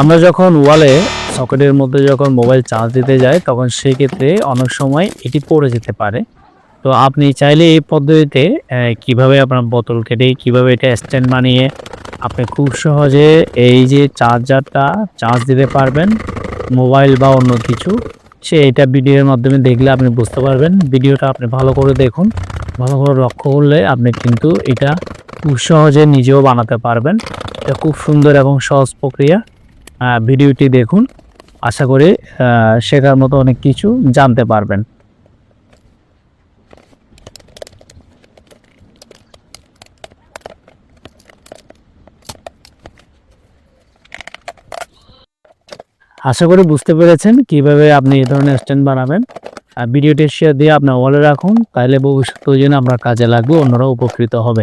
আমরা যখন ওয়ালে সকেটের মধ্যে যখন মোবাইল চার্জ দিতে যাই, তখন সেক্ষেত্রে অনেক সময় এটি পড়ে যেতে পারে। তো আপনি চাইলে এই পদ্ধতিতে কীভাবে আপনার বোতল কেটে, কীভাবে এটা স্ট্যান্ড বানিয়ে আপনি খুব সহজে এই যে চার্জারটা চার্জ দিতে পারবেন, মোবাইল বা অন্য কিছু, সে এটা ভিডিওর মাধ্যমে দেখলে আপনি বুঝতে পারবেন। ভিডিওটা আপনি ভালো করে দেখুন। ভালো করে লক্ষ্য করলে আপনি কিন্তু এটা খুব সহজে নিজেও বানাতে পারবেন। এটা খুব সুন্দর এবং সহজ প্রক্রিয়া। ভিডিওটি দেখুন। আশা করি শেখার মতো অনেক কিছু জানতে পারবেন। আশা করি বুঝতে পেরেছেন কীভাবে আপনি এই ধরনের স্ট্যান্ড বানাবেন। আর ভিডিওটি শেয়ার দিয়ে আপনার ওয়ালে রাখুন, তাহলে ভবিষ্যতে যেন আমরা কাজে লাগবে অন্যরা উপকৃত হবে।